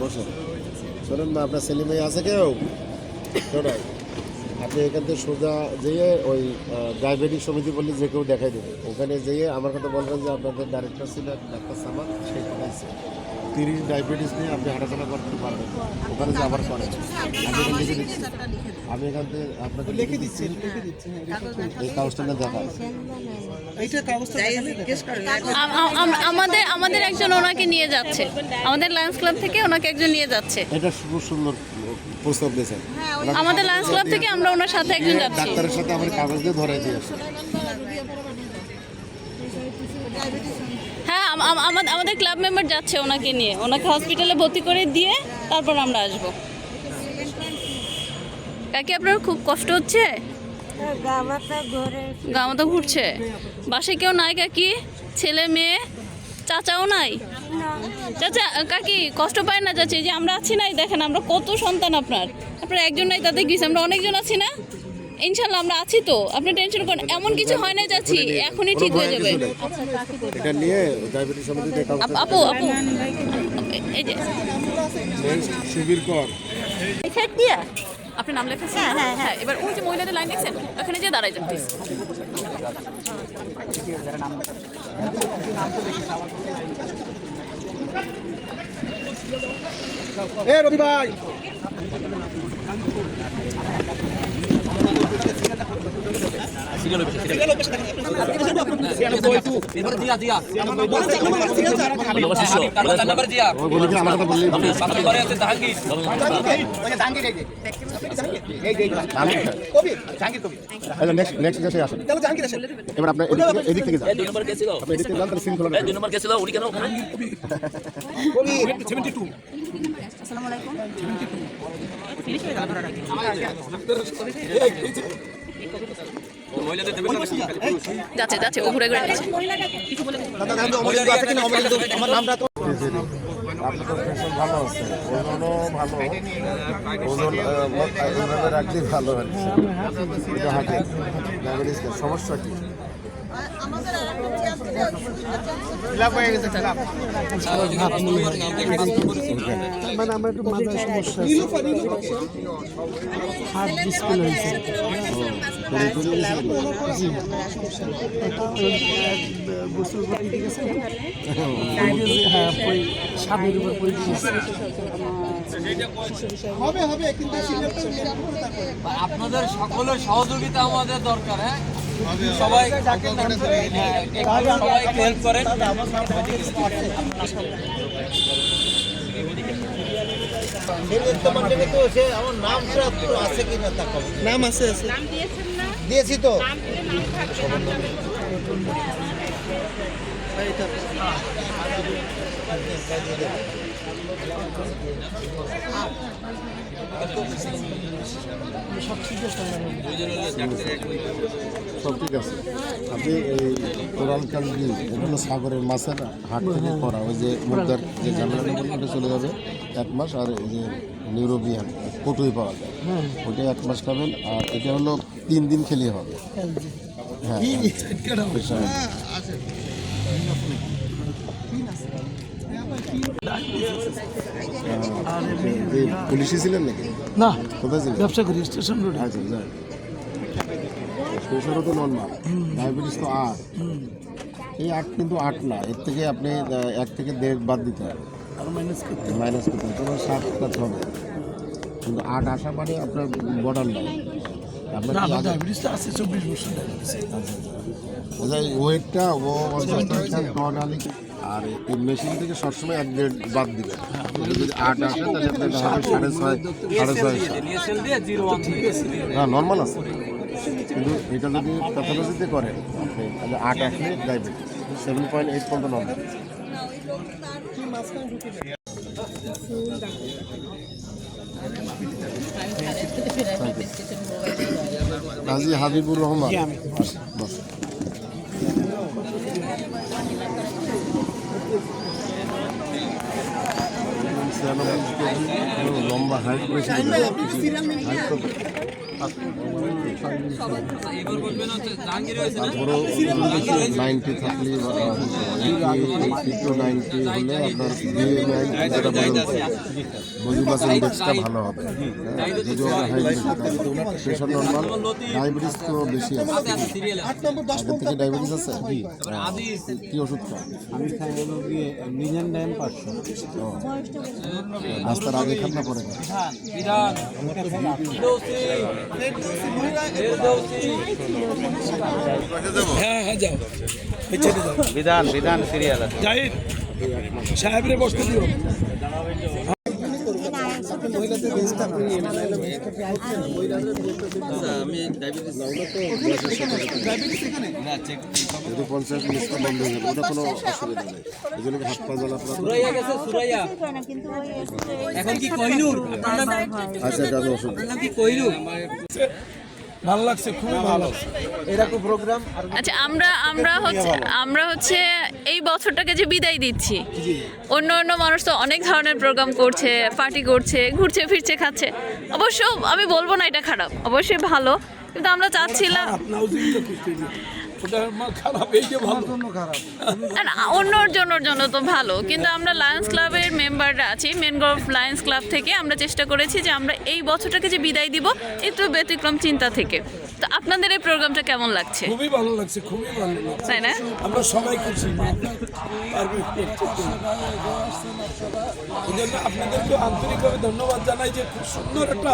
বসে শোনেন না, আপনার ছেলে মেয়ে আছে কেউ? কেউ আপনি এখান থেকে সোজা যেয়ে ওই ডায়াবেটিক সমিতি বললে যে কেউ দেখাই দেবে। ওখানে যেয়ে আমার কথা বলবেন যে আপনাদের ডাইরেক্টর ছিল ডাক্তার সামাদ সেই কথাইছে তিরিশ ডায়াবেটিস নিয়ে আপনি হাঁটাচলা করতে পারবেন। ওখানে যে আবার আমি এখানে লিখে দিচ্ছি আমি এখান থেকে আপনাকে লিখে দিচ্ছি। এই কাগজটা না দেখা। আমাদের আমাদের একজন ওনাকে নিয়ে যাচ্ছে। আমাদের লায়ন্স ক্লাব থেকে ওনাকে একজন নিয়ে যাচ্ছে। এটা খুব সুন্দর প্রস্তাব দিয়েছেন। আমাদের লায়ন্স ক্লাব থেকে আমরা ওনার সাথে একজন যাচ্ছি। ডাক্তারের সাথে আমার কাগজ দিয়ে ধরাই দিয়ে আসুন হ্যাঁ আম- আম- আমাদের ক্লাব মেম্বার যাচ্ছে ওনাকে নিয়ে। ওনাকে হসপিটালে ভর্তি করে দিয়ে তারপর আমরা আসব। কাকি, আপনার খুব কষ্ট হচ্ছে? গামাতা ঘুরছে। বাসে কেউ নাই কাকি? ছেলে, মেয়ে? চাচাও নাই? চাচা, কাকি, কষ্ট পায় না চাচি? যে আমরা আছি নাই, দেখেন, আমরা কত সন্তান আপনার। আপনার একজন নাই, তাতে গেছে আমরা অনেকজন আছি না? ইনশাল্লাহ আমরা আছি তো। আপনি টেনশন করেন এমন কিছু হয় না চাচি এখনই ঠিক হয়ে যাবে। এটা নিয়ে ডায়াবেটিস সমিতিতে আপু আপু এই যে। শিবির কর এই সাইড আপনি নাম লেখেছেন হ্যাঁ হ্যাঁ হ্যাঁ। এবার ওই যে মহিলাদের লাইন দেখছেন? ওখানে যে দাঁড়াই যান প্লিজ এ রবি ভাই। ও বলি কি আমার কথা বললেই হবে। আচ্ছা নেক্সট নেক্সট দেশে আসেন এবার আপনার যাচ্ছে ভালো ভালো সমস্যা কি মানে আমার একটু মাথায় সমস্যা হার্ট ডিসপ্লে হয়েছে গোসল করে ঠিক আছে হ্যাঁ ওই উপর পড়ে হবে হবে কিন্তু আপনাদের সকলের সহযোগিতা আমাদের দরকার হ্যাঁ? সবাই হ্যাঁ, সবাই হেল্প করেন। নাম আছে আছে। দিয়েছি তো। সব ঠিক আছে। আপনি এই কোরাল এটা সাগরের মাছের হাট থেকে করা ওই যে মুদ্রার যে ওটা চলে যাবে, এক মাস, আর এই যে নিউরোবিয়ান, কটুই পাওয়া যায়। ওটা এক মাস খাবেন, আর এটা হলো তিন দিন খেলে হবে। হ্যাঁ। পুলিশে ছিলেন নাকি? না কোথায় ছিলেন? ব্যবসা করি স্টেশন রোডে। আচ্ছা প্রেশারও তো নর্মাল ডায়াবেটিস তো আট। এই আট কিন্তু আট না এর থেকে আপনি এক থেকে দেড় বাদ দিতে হবে। মাইনাস করতে মাইনাস করতে হবে তোমার সাত হবে। কিন্তু আট আসা মানে আপনার বর্ডার লাইন আপনার না আমার ডায়াবেটিস তো আছে চব্বিশ বছর ডায়াবেটিস আচ্ছা ওয়েটটা ও আর এই মেশিন থেকে সবসময় এক দেড় বাদ দিবে। যদি আট আসে তাহলে আপনার সাড়ে ছয় সাড়ে ছয় না নর্মাল আছে। কিন্তু এটা যদি প্যাথোলজিতে করেন তাহলে আট আসলে ডায়াবেটিস সেভেন পয়েন্ট এইট পর্যন্ত নর্মাল কাজী হাবিবুর রহমান। লম্বা হাইট বেশি। হাইট তারপরেও নাইনটি থাকলে নাইনটি হলে আপনার বিএমআই যেটা বলেন ইন্ডেক্সটা ভালো হবে হ্যাঁ, প্রেশার নর্মাল ডায়াবেটিস তো বেশি আছে আগের থেকে ডায়াবেটিস আছে কি ওষুধ খান আমি খাই হলো গিয়ে মিজান ড্যাম পাঁচশো। রাস্তার আগে খান না পরে খান হ্যাঁ হ্যাঁ যাও। বিধান বিধান সিরিয়াল আছে। সাহেবরে বসতে দিও। যদি বন্ধ হয়ে যাবে ওটা কোনো অসুবিধা নেই এই জন্য। হাত পা জ্বালা এখন কি কহিনুর আচ্ছা দাদু কি কহিনুর ভালো লাগছে খুবই ভালো। এরকম প্রোগ্রাম আচ্ছা আমরা আমরা হচ্ছে আমরা হচ্ছে এই বছরটাকে যে বিদায় দিচ্ছি। অন্য অন্য মানুষ তো অনেক ধরনের প্রোগ্রাম করছে পার্টি করছে ঘুরছে ফিরছে খাচ্ছে। অবশ্য আমি বলব না এটা খারাপ। অবশ্যই ভালো। কিন্তু আমরা চাচ্ছিলাম অন্যর জন্যর জন্য তো ভালো। কিন্তু আমরা লায়ন্স ক্লাবের মেম্বাররা আছি মেন লায়ন্স ক্লাব থেকে আমরা চেষ্টা করেছি যে আমরা এই বছরটাকে যে বিদায় দিব একটু ব্যতিক্রম চিন্তা থেকে। তো আপনাদের এই প্রোগ্রামটা কেমন লাগছে? খুবই ভালো লাগছে খুবই ভালো লাগছে। তাই না? আমরা সবাই খুশি। আপনাদেরকে আন্তরিকভাবে ধন্যবাদ জানাই যে খুব সুন্দর একটা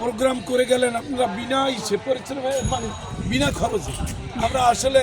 প্রোগ্রাম করে গেলেন আপনারা বিনা ইসে পরিশ্রমে মানে বিনা খরচে। আমরা আসলে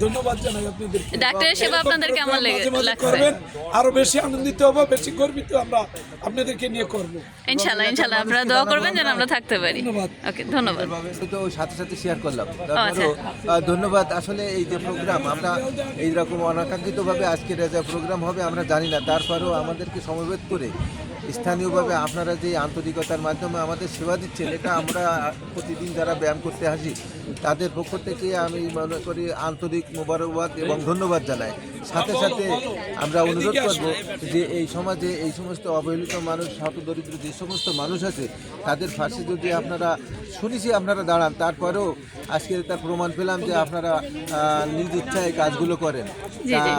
ধন্যবাদ জানাই আপনাদের ডাক্তারের সেবা আপনাদের কেমন লেগে- লাগছে? করবেন আরও বেশি আনন্দিত হব বেশি গর্বিত আমরা আপনাদেরকে নিয়ে করব। ইনশাল্লাহ আপনারা দোয়া করবেন যেন আমরা থাকতে পারি। ধন্যবাদ। ওকে ধন্যবাদ। তো সাথে সাথে শেয়ার করলাম। আচ্ছা। ধন্যবাদ। আসলে এই যে প্রোগ্রাম আমরা এইরকম অনাকাঙ্ক্ষিতভাবে আজকে যে প্রোগ্রাম হবে আমরা জানি না। তারপরেও আমাদেরকে সমবেত করে স্থানীয়ভাবে আপনারা যে আন্তরিকতার মাধ্যমে আমাদের সেবা দিচ্ছেন এটা আমরা প্রতিদিন যারা ব্যায়াম করতে আসি তাদের পক্ষ থেকে আমি মনে করি আন্তরিক মোবারকবাদ এবং ধন্যবাদ জানাই। সাথে সাথে আমরা অনুরোধ করব যে এই সমাজে এই সমস্ত অবহেলিত মানুষ হতদরিদ্র যে সমস্ত মানুষ আছে তাদের পাশে যদি আপনারা শুনেছি আপনারা দাঁড়ান তারপরেও আজকে তার প্রমাণ পেলাম যে আপনারা নিজ ইচ্ছায় কাজগুলো করেন। জি, জি।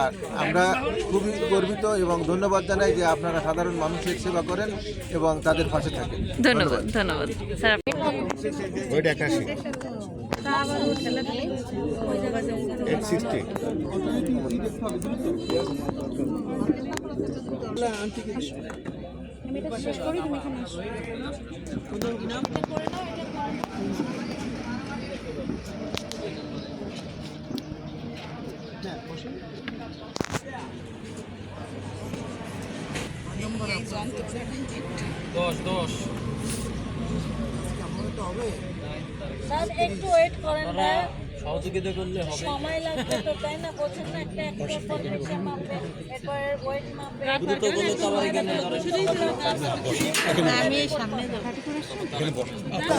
আমরা খুবই গর্বিত এবং ধন্যবাদ জানাই যে আপনারা সাধারণ মানুষের সেবা করেন এবং তাদের পাশে থাকেন। ধন্যবাদ ধন্যবাদ। স্যার আমি এটা শেষ করি তুমি এখানে এসো একটু ওয়েট করেন না। সহযোগিতা করলে হবে। সময় লাগবে তো তাই না? বলছেন না একটা একটা পদ্ধতি মাপবে এরপর ওয়েট মাপবে। দ্রুত করলে তো আবার এখানে আমি সামনে আচ্ছা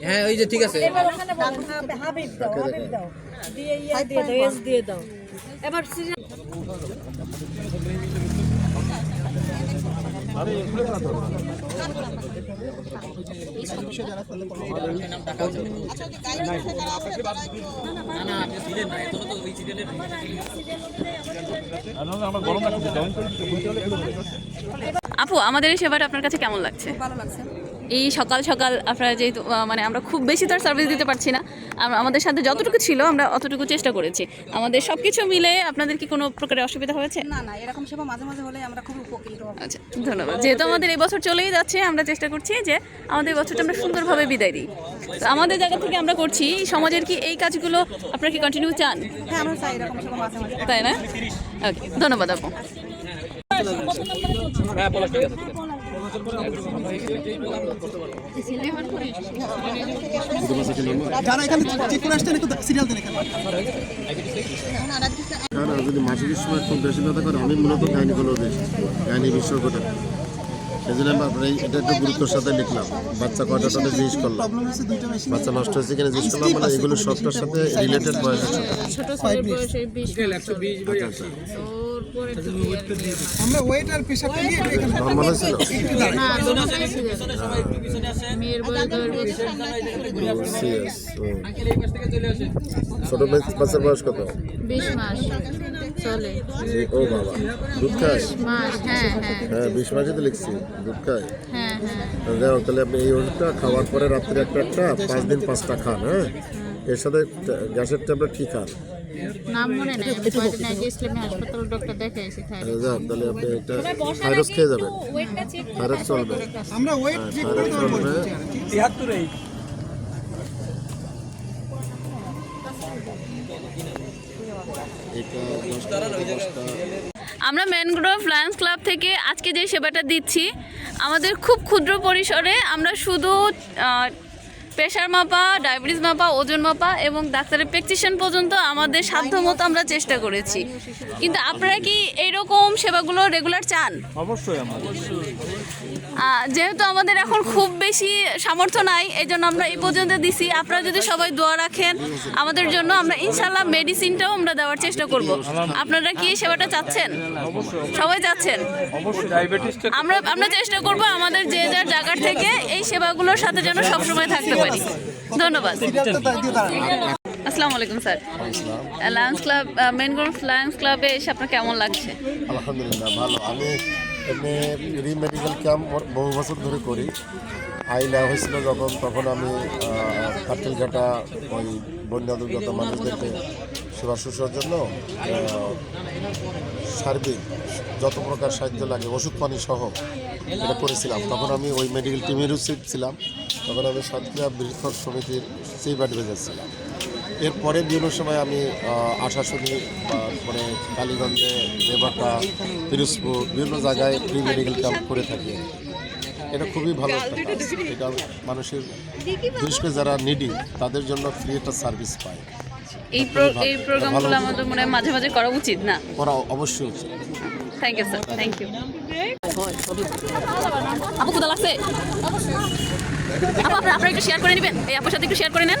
হ্যাঁ ওই যে ঠিক আছে। হাবিব- দাও হাবিব দাও। দিয়ে দিয়ে দাও এস দিয়ে দাও। এবার না না আপনি ছিলেন না এত তো ওই সিরিয়ালের আপু আমাদের এই সেবাটা আপনার কাছে কেমন লাগছে? ভালো লাগছে। এই সকাল সকাল আপনারা যেহেতু মানে আমরা খুব বেশি তার সার্ভিস দিতে পারছি না আমাদের সাথে যতটুকু ছিল আমরা অতটুকু চেষ্টা করেছি। আমাদের সব কিছু মিলে আপনাদের কি কোনো প্রকারের অসুবিধা হয়েছে? না না এরকম সেবা মাঝে মাঝে হলে আমরা খুব উপকৃত আচ্ছা ধন্যবাদ। যেহেতু আমাদের এই বছর চলেই যাচ্ছে আমরা চেষ্টা করছি যে আমাদের এই বছরটা আমরা সুন্দরভাবে বিদায় দিই। তো আমাদের জায়গা থেকে আমরা করছি সমাজের কি এই কাজগুলো আপনারা কি কন্টিনিউ চান? হ্যাঁ আমরা চাই এরকম সেবা মাঝে মাঝে। তাই না? ওকে ধন্যবাদ আপু। হ্যাঁ বলো ঠিক আছে। যারা এখানে চেক করে আসছেন একটু সিরিয়াল দেন এখানে। কারণ যদি মাসিকের সময় খুব বেশি ব্যথা করে আমি মূলত গাইনিকোলজিস্ট গাইনি বিশেষজ্ঞটা এই জন্য আমি এটা একটু গুরুত্বের সাথে লিখলাম। বাচ্চা কয়টা সাথে জিজ্ঞেস করলাম। বাচ্চা নষ্ট হয়েছে কিনা জিজ্ঞেস করলাম মানে এগুলো সবটার সাথে রিলেটেড বয়সের সাথে। আমরা ওয়েট আর প্রেশারটা নিয়ে একটু এখানে নর্মাল বয়স সিএস ছোট বাচ্চা- বাচ্চার বয়স কত? বিশ মাস। চলে। যে- ও বাবা দুধ খায়? মাস হ্যাঁ হ্যাঁ। হ্যাঁ বিশ মাসে তো লিখছি দুধ খায়। হ্যাঁ হ্যাঁ। তাহলে আপনি এই ওষুধটা খাওয়ার পরে রাত্রে একটা একটা পাঁচ দিন পাঁচটা খান হ্যাঁ? এর সাথে গ্যাসের ট্যাবলেট ঠিক খান? নাম মনে নেই আমি কয়েকদিন আগে ইসলামী হাসপাতাল ডক্টর দেখাইছি তাই তাহলে আপনি একটা ভাইরাস খেয়ে যাবেন। ভাইরাস চলবে। আমরা ওয়েট হ্যাঁ চেক আমরা ম্যানগ্রোভ লায়ন্স ক্লাব থেকে আজকে যে সেবাটা দিচ্ছি আমাদের খুব ক্ষুদ্র পরিসরে আমরা শুধু প্রেশার মাপা, ডায়াবেটিস মাপা, ওজন মাপা এবং ডাক্তারের প্রেকটিশন পর্যন্ত আমাদের সাধ্য মতো আমরা চেষ্টা করেছি। কিন্তু আপনারা কি এইরকম সেবাগুলো রেগুলার চান? অবশ্যই যেহেতু আমাদের এখন খুব বেশি সামর্থ্য নাই এই জন্য আমরা এই পর্যন্ত দিছি। আপনারা যদি সবাই দোয়া রাখেন আমাদের জন্য আমরা ইনশাল্লাহ মেডিসিনটাও আমরা দেওয়ার চেষ্টা করব। আপনারা কি সেবাটা চাচ্ছেন? সবাই চাচ্ছেন? আমরা আমরা চেষ্টা করব আমাদের যে যার জায়গার থেকে এই সেবাগুলোর সাথে যেন সবসময় থাকতে পারি। ধন্যবাদ। আসসালামু। আলাইকুম sir Lions Club mangrove Lions ক্লাবে এসে আপনার কেমন লাগছে? আলহামদুলিল্লাহ ভালো। আমি এমনি রি মেডিকেল ক্যাম্প বহু বছর ধরে করি। আই নেওয়া হয়েছিল যখন, তখন আমি কাটিলঘাটা ওই বন্যা দুর্গত মানুষদেরকে সেবা শুশ্রূষার জন্য সার্বিক যত প্রকার সাহায্য লাগে, ওষুধ পানি সহ এটা করেছিলাম। তখন আমি ওই মেডিকেল টিমের উচিত ছিলাম। তখন আমি সাতক্ষীরা বৃহৎ সমিতির সেই অ্যাডভাইজার ছিলাম। এরপরে বিভিন্ন সময় আমি আশাশুনি মানে কালীগঞ্জে, দেবাটা, পিরোজপুর, বিভিন্ন জায়গায় প্রি মেডিকেল ক্যাম্প করে থাকি। এটা খুবই ভালো একটা কাজ এটা মানুষের বিশেষ করে যারা নিডি তাদের জন্য ফ্রি একটা সার্ভিস পায়। এই এই প্রোগ্রামগুলো আমাদের মনে হয় মাঝে মাঝে করা উচিত না? করা অবশ্যই উচিত। Thank you sir thank you আপু কোথা লাগছে? আপু আপনারা আপনারা একটু শেয়ার করে নেবেন? এই আপুর সাথে একটু শেয়ার করে নেন।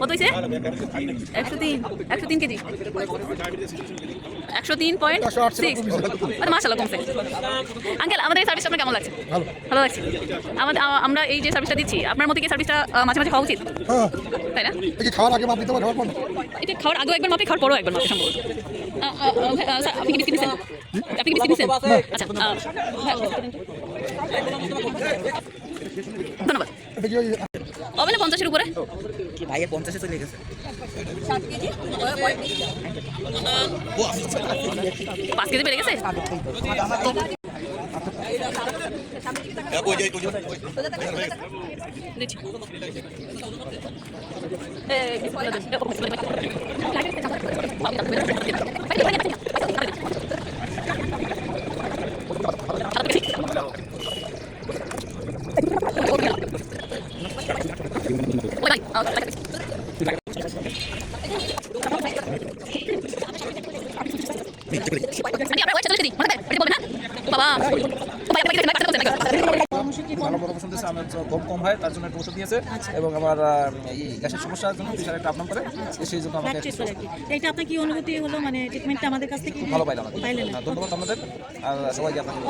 কত হয়েছে একশো তিন একশো তিন কেজি। একশো তিন পয়েন্ট সিক্স মাসাল্লাহ কমছে। আঙ্কেল আমাদের এই সার্ভিসটা আপনার কেমন লাগছে? ভালো। লাগছে? আমাদের আমরা এই যে সার্ভিসটা দিচ্ছি আপনার মতে কি সার্ভিসটা মাঝে মাঝে খাওয়া উচিত? তাই না? খাওয়ার আগে মাপ দিতে হবে এটা খাওয়ার আগেও একবার মাপে খাওয়ার পরও একবার মাপে সম্ভবত আপনি কি বিস্কিট আপনি কি বিস্কিট আচ্ছা ধন্যবাদ। হবে না পঞ্চাশের উপরে ভাইয়া পঞ্চাশে চলে গেছে পাঁচ কেজি বেড়ে গেছে দিচ্ছি। এই, বিসমিল্লাহ দেন। এই, ও, বিসমিল্লাহ দেন। ওই, আ, আন্টি, আপনার ওয়েবসাইটে লিখে দিই। মনে থাকবে? এটা বলবেন, হ্যাঁ? বাবা। ও ভাই, আপনাকে দেখতে লাগছে, দেখতে লাগছে। ভালো বড় শুনতেছে আমার হচ্ছে গম কম হয় তার জন্য একটা ওষুধ দিয়েছে এবং আমার এই গ্যাসের সমস্যার জন্য প্রেশার একটা আপনার করে সেই জন্য আমাকে এটা আপনার কি অনুভূতি হলো? মানে ট্রিটমেন্টটা আমাদের কাছ থেকে? ভালো পাইলাম হ্যাঁ, ধন্যবাদ আপনাদের। আর সবাইকে আপনাকে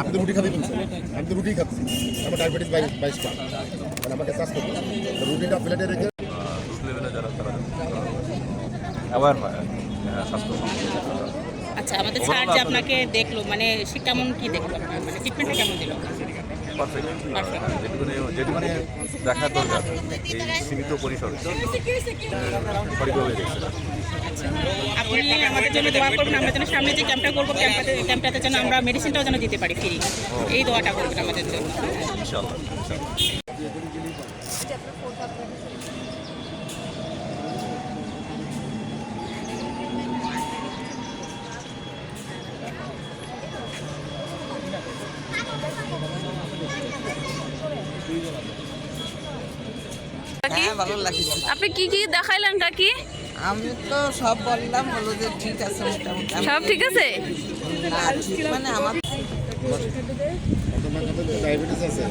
আপনি রুটি খাতে আমি রুটি খাচ্ছি আমার ডায়াবেটিস বাইশ বাইশটা মানে আমাকে চাষ করতে। রুটিটা প্লেটে রেখে লেভেলে যারা তারা অ্যাওয়ার হয় হ্যাঁ, স্বাস্থ্য আচ্ছা আমাদের স্যার যে আপনাকে দেখল মানে সে কেমন কি দেখল? মানে ট্রিটমেন্টটা কেমন দিল? যেটুকুনি যেটুকুনি দরকার এই সীমিত পরিসরে। সঠিকভাবে দেখছে। আপনি আমাদের জন্য দোয়া করবেন আমরা যেন সামনে যে ক্যাম্পটা করব ক্যাম্পটাতে ক্যাম্পটাতে যেন আমরা মেডিসিনটাও যেন দিতে পারি ফ্রি এই দোয়াটা করবেন আমাদের জন্য। ইনশাল্লাহ ভালো লাগছে। আপনি কি কি দেখাইলেন কাকি আমি তো সব বললাম বলো যে ঠিক আছে মোটামুটি সব ঠিক আছে? মানে আমার ডায়াবেটিস আছে।